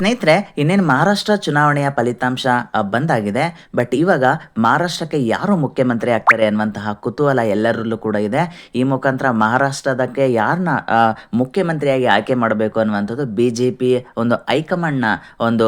ಸ್ನೇಹಿತರೆ, ಇನ್ನೇನು ಮಹಾರಾಷ್ಟ್ರ ಚುನಾವಣೆಯ ಫಲಿತಾಂಶ ಬಂದಾಗಿದೆ. ಬಟ್ ಇವಾಗ ಮಹಾರಾಷ್ಟ್ರಕ್ಕೆ ಯಾರು ಮುಖ್ಯಮಂತ್ರಿ ಆಗ್ತಾರೆ ಅನ್ನುವಂತಹ ಕುತೂಹಲ ಎಲ್ಲರಲ್ಲೂ ಕೂಡ ಇದೆ. ಈ ಮುಖಾಂತರ ಮಹಾರಾಷ್ಟ್ರದಕ್ಕೆ ಯಾರನ್ನ ಮುಖ್ಯಮಂತ್ರಿಯಾಗಿ ಆಯ್ಕೆ ಮಾಡಬೇಕು ಅನ್ನುವಂಥದ್ದು ಬಿ ಜೆ ಪಿ ಒಂದು ಹೈಕಮಾಂಡ್ನ ಒಂದು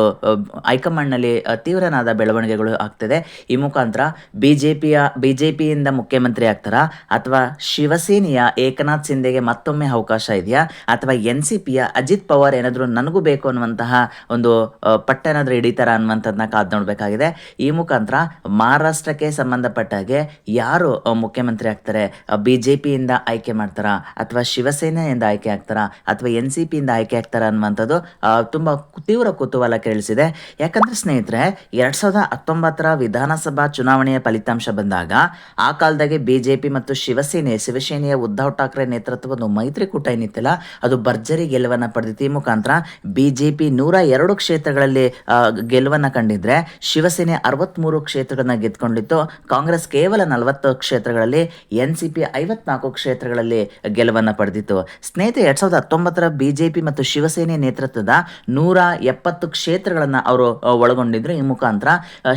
ಹೈಕಮಾಂಡ್ನಲ್ಲಿ ತೀವ್ರನಾದ ಬೆಳವಣಿಗೆಗಳು ಆಗ್ತಿದೆ. ಈ ಮುಖಾಂತರ ಬಿ ಜೆ ಪಿಯ ಬಿ ಜೆ ಪಿಯಿಂದ ಮುಖ್ಯಮಂತ್ರಿ ಆಗ್ತಾರಾ? ಅಥವಾ ಶಿವಸೇನೆಯ ಏಕನಾಥ್ ಸಿಂಧೆಗೆ ಮತ್ತೊಮ್ಮೆ ಅವಕಾಶ ಇದೆಯಾ? ಅಥವಾ ಎನ್ ಸಿ ಪಿಯ ಅಜಿತ್ ಪವಾರ್ ಏನಾದರೂ ನನಗೂ ಬೇಕು ಅನ್ನುವಂತಹ ಒಂದು ಆ, ಪಟ್ಟ ಏನಾದರೂ ಹಿಡಿತಾರ ಅನ್ನುವಂಥದ್ದನ್ನ ಕಾದು ನೋಡಬೇಕಾಗಿದೆ. ಈ ಮುಖಾಂತರ ಮಹಾರಾಷ್ಟ್ರಕ್ಕೆ ಸಂಬಂಧಪಟ್ಟ ಹಾಗೆ ಯಾರು ಮುಖ್ಯಮಂತ್ರಿ ಆಗ್ತಾರೆ? ಬಿ ಜೆ ಪಿಯಿಂದ ಆಯ್ಕೆ ಮಾಡ್ತಾರಾ? ಅಥವಾ ಶಿವಸೇನೆಯಿಂದ ಆಯ್ಕೆ ಆಗ್ತಾರಾ? ಅಥವಾ ಎನ್ ಸಿ ಪಿಯಿಂದ ಆಯ್ಕೆ ಆಗ್ತಾರಾ ಅನ್ನುವಂಥದ್ದು ತುಂಬ ತೀವ್ರ ಕುತೂಹಲ ಕೇಳಿಸಿದೆ. ಯಾಕಂದ್ರೆ ಸ್ನೇಹಿತರೆ ಎರಡ್ ಸಾವಿರದ ಹತ್ತೊಂಬತ್ತರ ವಿಧಾನಸಭಾ ಚುನಾವಣೆಯ ಫಲಿತಾಂಶ ಬಂದಾಗ ಆ ಕಾಲದಾಗೆ ಬಿಜೆಪಿ ಮತ್ತು ಶಿವಸೇನೆ ಶಿವಸೇನೆಯ ಉದ್ಧವ್ ಠಾಕ್ರೆ ನೇತೃತ್ವದ ಮೈತ್ರಿಕೂಟ ಏನಿತ್ತಲ್ಲ ಅದು ಭರ್ಜರಿ ಗೆಲುವನ್ನ ಪಡೆದಿತ್ತು. ಈ ಮುಖಾಂತರ ಬಿಜೆಪಿ ನೂರ ಎರಡು ಕ್ಷೇತ್ರಗಳಲ್ಲಿ ಗೆಲುವನ್ನು ಕಂಡಿದ್ರೆ ಶಿವಸೇನೆ ಅರವತ್ಮೂರು ಕ್ಷೇತ್ರಗಳನ್ನ ಗೆದ್ಕೊಂಡಿತ್ತು. ಕಾಂಗ್ರೆಸ್ ಕೇವಲ ನಲವತ್ತು ಕ್ಷೇತ್ರಗಳಲ್ಲಿ, ಎನ್ ಸಿ ಪಿ ಐವತ್ನಾಲ್ಕು ಕ್ಷೇತ್ರಗಳಲ್ಲಿ ಗೆಲುವನ್ನ ಪಡೆದಿತ್ತು. ಸ್ನೇಹಿತ ಎರಡ್ ಸಾವಿರದ ಹತ್ತೊಂಬತ್ತರ ಬಿಜೆಪಿ ಮತ್ತು ಶಿವಸೇನೆ ನೇತೃತ್ವದ ನೂರ ಎಪ್ಪತ್ತು ಕ್ಷೇತ್ರಗಳನ್ನು ಅವರು ಒಳಗೊಂಡಿದ್ರು. ಈ ಮುಖಾಂತರ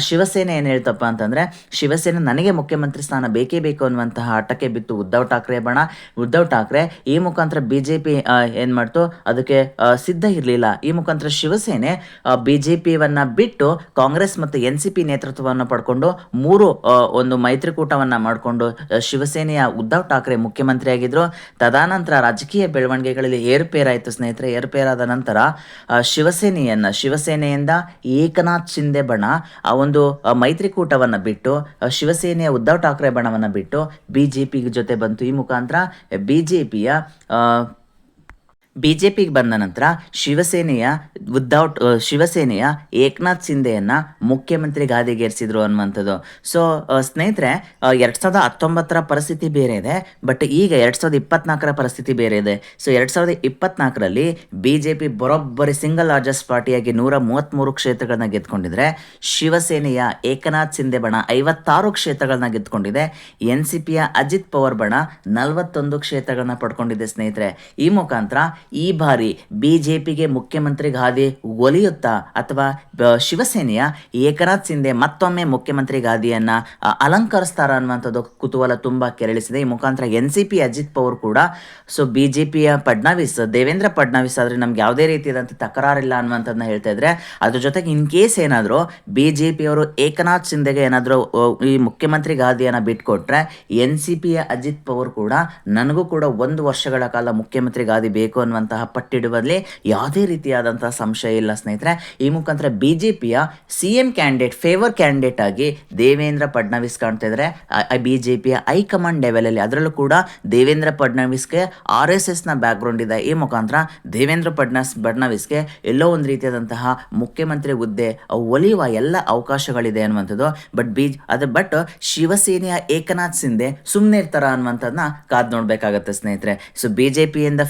ಶಿವಸೇನೆ ಏನು ಹೇಳ್ತಪ್ಪ ಅಂತಂದ್ರೆ, ಶಿವಸೇನೆ ನನಗೆ ಮುಖ್ಯಮಂತ್ರಿ ಸ್ಥಾನ ಬೇಕೇ ಬೇಕು ಅನ್ನುವಂತಹ ಹಠಕ್ಕೆ ಬಿತ್ತು ಉದ್ಧವ್ ಠಾಕ್ರೆ ಬಣ. ಉದ್ಧವ್ ಠಾಕ್ರೆ ಈ ಮುಖಾಂತರ ಬಿಜೆಪಿ ಏನ್ ಮಾಡ್ತು? ಅದಕ್ಕೆ ಸಿದ್ಧ ಇರಲಿಲ್ಲ. ಈ ಮುಖಾಂತರ ಶಿವಸೇನೆ ಬಿಜೆಪಿಯನ್ನ ಬಿಟ್ಟು ಕಾಂಗ್ರೆಸ್ ಮತ್ತು ಎನ್ ಸಿ ಪಿ ನೇತೃತ್ವವನ್ನು ಪಡ್ಕೊಂಡು ಮೂರು ಒಂದು ಮೈತ್ರಿಕೂಟವನ್ನು ಮಾಡಿಕೊಂಡು ಶಿವಸೇನೆಯ ಉದ್ಧವ್ ಠಾಕ್ರೆ ಮುಖ್ಯಮಂತ್ರಿ ತದಾನಂತರ ರಾಜಕೀಯ ಬೆಳವಣಿಗೆಗಳಲ್ಲಿ ಏರುಪೇರಾಯಿತು ಸ್ನೇಹಿತರೆ. ಏರುಪೇರಾದ ನಂತರ ಶಿವಸೇನೆಯನ್ನು, ಶಿವಸೇನೆಯಿಂದ ಏಕನಾಥ್ ಶಿಂದೆ ಬಣ, ಆ, ಒಂದು ಮೈತ್ರಿಕೂಟವನ್ನು ಬಿಟ್ಟು ಶಿವಸೇನೆಯ ಉದ್ಧವ್ ಠಾಕ್ರೆ ಬಣವನ್ನ ಬಿಟ್ಟು, ಬಿಜೆಪಿ ಜೊತೆ ಬಂತು. ಈ ಮುಖಾಂತರ ಬಿಜೆಪಿಯ ಬಿಜೆಪಿಗೆ ಬಂದ ನಂತರ ಶಿವಸೇನೆಯ ವಿದೌಟ್ ಶಿವಸೇನೆಯ ಏಕನಾಥ್ ಸಿಂಧೆಯನ್ನು ಮುಖ್ಯಮಂತ್ರಿ ಗಾದಿಗೇರಿಸಿದ್ರು ಅನ್ನುವಂಥದ್ದು. ಸೊ ಸ್ನೇಹಿತರೆ ಎರಡು ಸಾವಿರದ ಹತ್ತೊಂಬತ್ತರ ಪರಿಸ್ಥಿತಿ ಬೇರೆ ಇದೆ ಬಟ್ ಈಗ ಎರಡು ಸಾವಿರದ ಇಪ್ಪತ್ನಾಲ್ಕರ ಪರಿಸ್ಥಿತಿ ಬೇರೆ ಇದೆ. ಸೊ ಎರಡು ಸಾವಿರದ ಇಪ್ಪತ್ನಾಲ್ಕರಲ್ಲಿ ಪಿ ಬರೋಬ್ಬರಿ ಸಿಂಗಲ್ ಲಾರ್ಜೆಸ್ಟ್ ಪಾರ್ಟಿಯಾಗಿ ನೂರ ಮೂವತ್ತ್ಮೂರು ಕ್ಷೇತ್ರಗಳನ್ನ ಗೆದ್ಕೊಂಡಿದ್ರೆ, ಶಿವಸೇನೆಯ ಏಕನಾಥ್ ಶಿಂದೆ ಬಣ ಐವತ್ತಾರು ಕ್ಷೇತ್ರಗಳನ್ನ ಗೆದ್ಕೊಂಡಿದೆ, ಎನ್ ಸಿ ಪಿಯ ಅಜಿತ್ ಪವರ್ ಬಣ ನಲವತ್ತೊಂದು ಕ್ಷೇತ್ರಗಳನ್ನ ಪಡ್ಕೊಂಡಿದೆ ಸ್ನೇಹಿತರೆ. ಈ ಮುಖಾಂತರ ಈ ಬಾರಿ ಬಿಜೆಪಿಗೆ ಮುಖ್ಯಮಂತ್ರಿ ಗಾದಿ ಒಲಿಯುತ್ತಾ ಅಥವಾ ಶಿವಸೇನೆಯ ಏಕನಾಥ್ ಸಿಂಧೆ ಮತ್ತೊಮ್ಮೆ ಮುಖ್ಯಮಂತ್ರಿ ಗಾದಿಯನ್ನ ಅಲಂಕರಿಸ್ತಾರ ಅನ್ನುವಂಥದ್ದು ಕುತೂಹಲ ತುಂಬಾ ಕೆರಳಿಸಿದೆ. ಈ ಮುಖಾಂತರ N C P Ajit Pawar ಕೂಡ, ಸೊ, ಬಿಜೆಪಿಯ ಫಡ್ನವೀಸ್, ದೇವೇಂದ್ರ ಫಡ್ನವೀಸ್ ಆದ್ರೆ ನಮ್ಗೆ ಯಾವುದೇ ರೀತಿಯಾದಂಥ ತಕರಾರಿಲ್ಲ ಅನ್ನುವಂಥದ್ನ ಹೇಳ್ತಾ ಇದ್ರೆ, ಅದ್ರ ಜೊತೆಗೆ ಇನ್ ಕೇಸ್ ಏನಾದರೂ ಬಿ ಜೆ ಏಕನಾಥ್ ಸಿಂಧೆಗೆ ಏನಾದರೂ ಈ ಮುಖ್ಯಮಂತ್ರಿ ಗಾದಿಯನ್ನು ಬಿಟ್ಕೊಟ್ರೆ, ಎನ್ ಸಿ ಪಿಯ ಅಜಿತ್ ಪವರ್ ಕೂಡ ನನಗೂ ಕೂಡ ಒಂದು ವರ್ಷಗಳ ಕಾಲ ಮುಖ್ಯಮಂತ್ರಿ ಗಾದಿ ಬೇಕು ಅನ್ನುವಂತಹ ಪಟ್ಟಿಡುವಲ್ಲಿ ಯಾವುದೇ ರೀತಿಯಾದಂತಹ ಸಂಶಯ ಇಲ್ಲ ಸ್ನೇಹಿತರೆ. ಈ ಮುಖಾಂತರ ಬಿ ಜೆ ಪಿಯ C M candidate, favour candidate ಆಗಿ ದೇವೇಂದ್ರ ಫಡ್ನವೀಸ್ ಕಾಣ್ತಾ ಇದ್ರೆ. ಬಿ ಜೆ ಪಿಯ ಹೈಕಮಾಂಡ್ ಲೆವೆಲಲ್ಲಿ. ಅದರಲ್ಲೂ ಕೂಡ ದೇವೇಂದ್ರ ಫಡ್ನವೀಸ್ಗೆ ಆರ್ ಎಸ್ ಎಸ್ನ ಬ್ಯಾಕ್ಗ್ರೌಂಡ್ ಇದೆ. ಈ ಮುಖಾಂತರ ದೇವೇಂದ್ರ ಫಡ್ನಸ್ ಫಡ್ನವೀಸ್ಗೆ ಎಲ್ಲೋ ಒಂದು ರೀತಿಯಾದಂತಹ ಮುಖ್ಯಮಂತ್ರಿ ಹುದ್ದೆ ಒಲಿಯುವ ಎಲ್ಲ ಅವಕಾಶಗಳಿದೆ ಅನ್ನುವಂಥದ್ದು. ಬಟ್ ಬಿ, ಅದು ಬಟ್ ಶಿವಸೇನೆಯ ಏಕನಾಥ್ ಸಿಂಧೆ ಸುಮ್ಮನೆ ಇರ್ತಾರ ಅನ್ನುವಂಥದ್ದನ್ನ ಕಾದ್ ನೋಡಬೇಕಾಗತ್ತೆ ಸ್ನೇಹಿತರೆ. So B J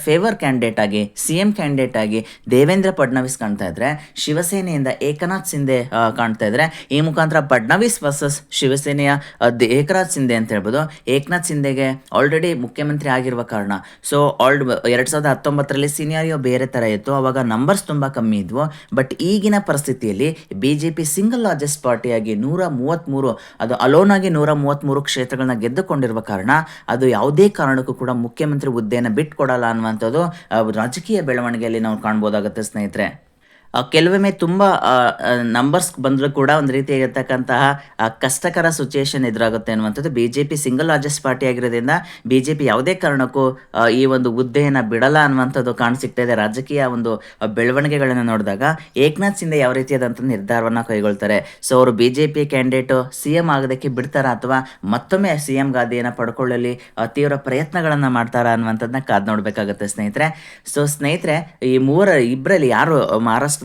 favour candidate ಆಗಿ ಸಿ ಎಂ ಕ್ಯಾಂಡಿಡೇಟ್ ಆಗಿ ದೇವೇಂದ್ರ ಫಡ್ನವೀಸ್ ಕಾಣ್ತಾ ಇದ್ರೆ, ಶಿವಸೇನೆಯಿಂದ ಏಕನಾಥ್ ಸಿಂಧೆ ಕಾಣ್ತಾ ಇದ್ರೆ, ಈ ಮುಖಾಂತರ ಫಡ್ನವೀಸ್ ವರ್ಸಸ್ ಶಿವಸೇನೆಯ ಏಕನಾಥ್ ಸಿಂಧೆ ಅಂತ ಹೇಳ್ಬೋದು. ಏಕನಾಥ್ ಸಿಂಧೆಗೆ ಆಲ್ರೆಡಿ ಮುಖ್ಯಮಂತ್ರಿ ಆಗಿರುವ ಕಾರಣ. ಸೊ ಆಲ್ಡ್ ಎರಡ್ ಸಾವಿರದ ಹತ್ತೊಂಬತ್ತರಲ್ಲಿ ಸಿನಿಯರಿಯೋ ಬೇರೆ ತರ ಇತ್ತು. ಅವಾಗ ನಂಬರ್ಸ್ ತುಂಬಾ ಕಮ್ಮಿ ಇದ್ವು. ಬಟ್ ಈಗಿನ ಪರಿಸ್ಥಿತಿಯಲ್ಲಿ ಬಿಜೆಪಿ ಸಿಂಗಲ್ ಲಾರ್ಜೆಸ್ಟ್ ಪಾರ್ಟಿಯಾಗಿ ನೂರ ಮೂವತ್ತ್ಮೂರು ಅದು ಅಲೋನ್ ಆಗಿ ನೂರ ಮೂವತ್ತ್ಮೂರು ಕ್ಷೇತ್ರಗಳನ್ನ ಗೆದ್ದುಕೊಂಡಿರುವ ಕಾರಣ, ಅದು ಯಾವುದೇ ಕಾರಣಕ್ಕೂ ಕೂಡ ಮುಖ್ಯಮಂತ್ರಿ ಹುದ್ದೆಯನ್ನು ಬಿಟ್ಕೊಡಲ್ಲ ಅನ್ನುವಂಥದ್ದು ರಾಜಕೀಯ ಬೆಳವಣಿಗೆಯಲ್ಲಿ ನಾವು ಕಾಣ್ಬೋದಾಗುತ್ತೆ ಸ್ನೇಹಿತರೆ. ಕೆಲವೊಮ್ಮೆ ತುಂಬ ನಂಬರ್ಸ್ ಬಂದರೂ ಕೂಡ ಒಂದು ರೀತಿಯಾಗಿರ್ತಕ್ಕಂತಹ ಕಷ್ಟಕರ ಸಿಚುಯೇಷನ್ ಎದುರಾಗುತ್ತೆ ಅನ್ನುವಂಥದ್ದು B J P single largest party ಆಗಿರೋದ್ರಿಂದ ಬಿ ಜೆ ಪಿ ಯಾವುದೇ ಕಾರಣಕ್ಕೂ ಈ ಒಂದು ಹುದ್ದೆಯನ್ನು ಬಿಡಲ್ಲ ಅನ್ನುವಂಥದ್ದು ಕಾಣಿಸಿಕ್ತಾ ಇದೆ. ರಾಜಕೀಯ ಒಂದು ಬೆಳವಣಿಗೆಗಳನ್ನು ನೋಡಿದಾಗ ಏಕನಾಥ್ ಸಿಂಧೆ ಯಾವ ರೀತಿಯಾದಂಥ ನಿರ್ಧಾರವನ್ನು ಕೈಗೊಳ್ತಾರೆ? ಸೊ ಅವರು B J P candidate C M ಆಗೋದಕ್ಕೆ ಬಿಡ್ತಾರಾ ಅಥವಾ ಮತ್ತೊಮ್ಮೆ ಸಿ ಎಂ ಗಾದಿಯನ್ನು ಪಡ್ಕೊಳ್ಳಲಿ ತೀವ್ರ ಪ್ರಯತ್ನಗಳನ್ನು ಮಾಡ್ತಾರಾ ಅನ್ನುವಂಥದ್ದನ್ನ ಕಾದ್ ನೋಡಬೇಕಾಗುತ್ತೆ ಸ್ನೇಹಿತರೆ. ಸೊ ಸ್ನೇಹಿತರೆ, ಈ ಮೂರ ಇಬ್ಬರಲ್ಲಿ ಯಾರು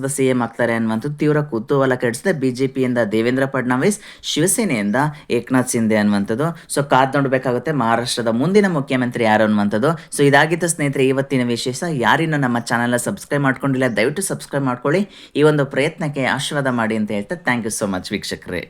ಮಹಾರಾಷ್ಟ್ರದ ಸಿಎಂ ಆಗ್ತಾರೆ ಅನ್ನುವಂಥದ್ದು ತೀವ್ರ ಕುತೂಹಲ ಕೆಡಿಸಿದೆ. ಬಿಜೆಪಿಯಿಂದ ದೇವೇಂದ್ರ ಫಡ್ನವೀಸ್, ಶಿವಸೇನೆಯಿಂದ ಏಕನಾಥ್ ಸಿಂಧೆ ಅನ್ನುವಂಥದ್ದು. ಸೊ ಕಾದ್ ನೋಡಬೇಕಾಗುತ್ತೆ ಮಹಾರಾಷ್ಟ್ರದ ಮುಂದಿನ ಮುಖ್ಯಮಂತ್ರಿ ಯಾರು ಅನ್ನುವಂಥದ್ದು. ಸೊ ಇದಾಗಿತ್ತು ಸ್ನೇಹಿತರೆ, ಇವತ್ತಿನ ವಿಶೇಷ. ಯಾರಿನ್ನು ನಮ್ಮ ಚಾನೆಲ್ನ ಸಬ್ಸ್ಕ್ರೈಬ್ ಮಾಡ್ಕೊಂಡಿಲ್ಲ, ದಯವಿಟ್ಟು ಸಬ್ಸ್ಕ್ರೈಬ್ ಮಾಡ್ಕೊಳ್ಳಿ. ಈ ಒಂದು ಪ್ರಯತ್ನಕ್ಕೆ ಆಶೀರ್ವಾದ ಮಾಡಿ ಅಂತ ಹೇಳ್ತಾ ಥ್ಯಾಂಕ್ ಯು ಸೋ ಮಚ್ ವೀಕ್ಷಕರೇ.